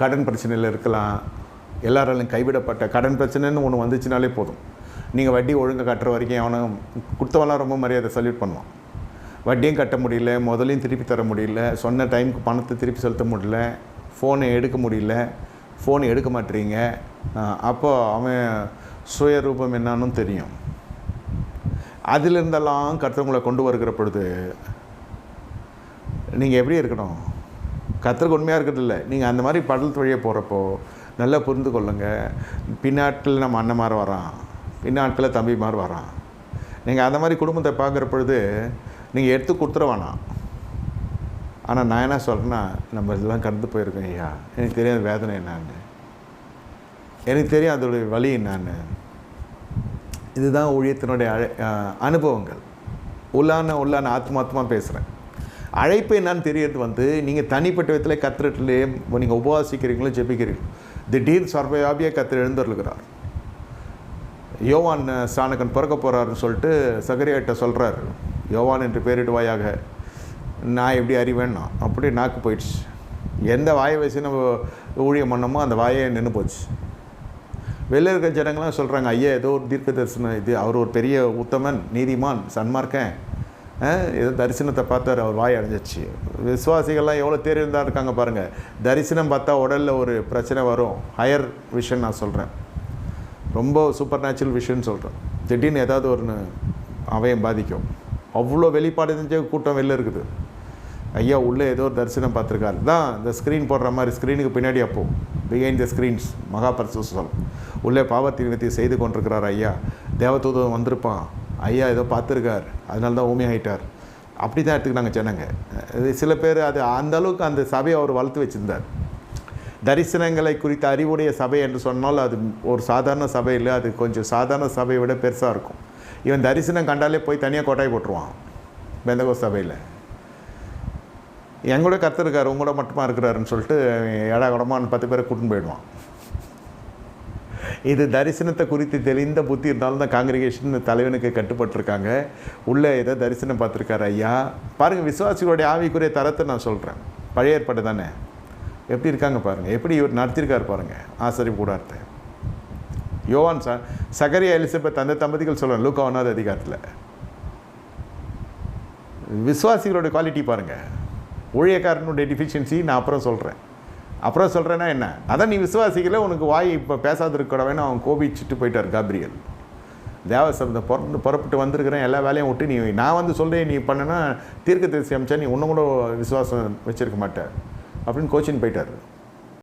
கடன் பிரச்சனையில் இருக்கலாம் எல்லாராலையும் கைவிடப்பட்ட கடன் பிரச்சனைன்னு ஒன்று வந்துச்சுனாலே போதும். நீங்கள் வட்டி ஒழுங்காக கட்டுற வரைக்கும் அவனை கொடுத்தவெல்லாம் ரொம்ப மரியாதை சல்யூட் பண்ணுவான் வட்டியும் கட்ட முடியல முதலையும் திருப்பி தர முடியல சொன்ன டைமுக்கு பணத்தை திருப்பி செலுத்த முடியல ஃபோனை எடுக்க முடியல ஃபோனை எடுக்க மாட்டீங்க. அப்போ அவன் சுயரூபம் என்னான்னு தெரியும். அதிலிருந்தெல்லாம் கருத்தவங்களை கொண்டு வருகிற பொழுது நீங்கள் எப்படி இருக்கணும்? கத்தருக்கு உண்மையாக இருக்கிறது இல்லை. நீங்கள் அந்த மாதிரி படலத்து வழியாக போகிறப்போ நல்லா புரிந்து கொள்ளுங்க. பின்னாட்டில் நம்ம அண்ணன் மாதிரி வரான். பின்னாட்டில் தம்பி மாதிரி வரான். நீங்கள் அந்த மாதிரி குடும்பத்தை பார்க்குற பொழுது நீங்கள் எடுத்து கொடுத்துட வேணாம் ஆனால் நான் என்ன சொல்கிறேன்னா நம்ம இதெல்லாம் கடந்து போயிருக்கோம் ஐயா. எனக்கு தெரியாத வேதனை என்னான்னு. எனக்கு தெரியும் அதோடைய வழி என்னான்னு. இதுதான் ஊழியத்தினுடைய அழை அனுபவங்கள். உள்ளான உள்ளான ஆத்மாத்மா பேசுகிறேன் அழைப்பு என்னன்னு தெரியறது வந்து நீங்கள் தனிப்பட்ட விதத்தில் கத்திரட்டிலே நீங்கள் உபவாசிக்கிறீங்களோ ஜெபிக்கிறீங்களோ திடீர் சர்வையாபியாக கத்திர எழுந்திருக்கிறார் யோவான் சாணக்கன் பிறக்க போகிறாருன்னு சொல்லிட்டு சகரியாட்ட சொல்கிறார் யோவான் என்று பேரிடுவாயாக நான் எப்படி அறிவேன்னா அப்படி நாக்கு போயிடுச்சு. எந்த வாயை வச்சு நம்ம ஊழியம் பண்ணோமோ அந்த வாயை நின்று போச்சு. வெளில இருக்க ஜனங்களாம் சொல்கிறாங்க ஐயா ஏதோ ஒரு தீர்க்க தரிசனம் இது. அவர் ஒரு பெரிய உத்தமன் நீதிமான் சன்மார்க்கன். அஹ், ஏதோ தரிசனத்தை பார்த்தார் அவர் வாய் அடைஞ்சிச்சு. விசுவாசிகள்லாம் எவ்வளோ தெரிந்தா இருக்காங்க பாருங்கள் தரிசனம் பார்த்தா உடலில் ஒரு பிரச்சனை வரும். ஹையர் விஷன் நான் சொல்கிறேன் ரொம்ப சூப்பர் நேச்சுரல் விஷயம்னு சொல்கிறேன் திடீர்னு ஏதாவது ஒன்று அவையம் பாதிக்கும். அவ்வளோ வெளிப்பாடு இருந்துச்சு கூட்டம் வெளில இருக்குது. ஐயா உள்ளே ஏதோ ஒரு தரிசனம் பார்த்துருக்காரு. தான் இந்த ஸ்க்ரீன் போடுற மாதிரி ஸ்க்ரீனுக்கு பின்னாடி அப்போ பிஹைண்ட் த ஸ்க்ரீன்ஸ் மகாபரிசுசல் உள்ளே பாவத்தின் செய்து கொண்டிருக்கிறார் ஐயா. தேவதூதம் வந்திருப்பான். ஐயா ஏதோ பார்த்துருக்கார். அதனால தான் ஊமி ஆகிட்டார் அப்படி தான் எடுத்துக்கிட்டாங்க ஜனங்க. இது சில பேர் அது அந்த அளவுக்கு அந்த சபையை அவர் வளர்த்து வச்சுருந்தார். தரிசனங்களை குறித்த அறிவுடைய சபை என்று சொன்னால் அது ஒரு சாதாரண சபை இல்லை. அது கொஞ்சம் சாதாரண சபையை விட பெருசாக இருக்கும். இவன் தரிசனம் கண்டாலே போய் தனியாக கொட்டாய் போட்டுருவான். பெந்தகோ சபையில். என் கூட கர்த்தர் உங்க கூட மட்டுமா இருக்கிறாருன்னு சொல்லிட்டு ஏடா குடமான்னு பத்து பேரை கூட்டின்னு போயிடுவான். இது தரிசனத்தை குறித்து தெளிந்த புத்தி இருந்தாலும் தான் காங்கிரிகேஷன் தலைவனுக்கு கட்டுப்பட்டிருக்காங்க. உள்ளே ஏதோ தரிசனம் பார்த்துருக்காரு ஐயா. பாருங்கள் விசுவாசிகளுடைய ஆவிக்குரிய தரத்தை நான் சொல்கிறேன் பழைய ஏற்பாடு தானே? எப்படி இருக்காங்க பாருங்கள் எப்படி இவர் நடத்தியிருக்கார் பாருங்கள் ஆசிரியர் கூடார்த்தை. யோவான் ச சகரியா எலிசபெத் அந்த தம்பதிகள் சொல்கிறேன் லூக்கா ஒன்றாவது அதிகாரத்தில். விசுவாசிகளோட குவாலிட்டி பாருங்கள் ஊழியக்காரனுடைய டிஃபிஷியன்சி நான் அப்புறம் சொல்கிறேன் அப்புறம் சொல்கிறேன்னா என்ன? அதான் நீ விசுவாசிக்கல உனக்கு வாய் இப்போ பேசாதிருக்கடவேன்னு அவன் கோபிச்சுட்டு போயிட்டார் காப்ரியல். தேவசப்தம் பிறந்து புறப்பட்டு வந்திருக்கிறேன் எல்லா வேலையும் விட்டு நீ நான் வந்து சொல்கிறேன் நீ பண்ணனா தீர்க்க தரிசி அமைச்சா நீ ஒன்றும் கூட விசுவாசம் வச்சிருக்க மாட்டேன் அப்படின்னு கோச்சின்னு போயிட்டார்.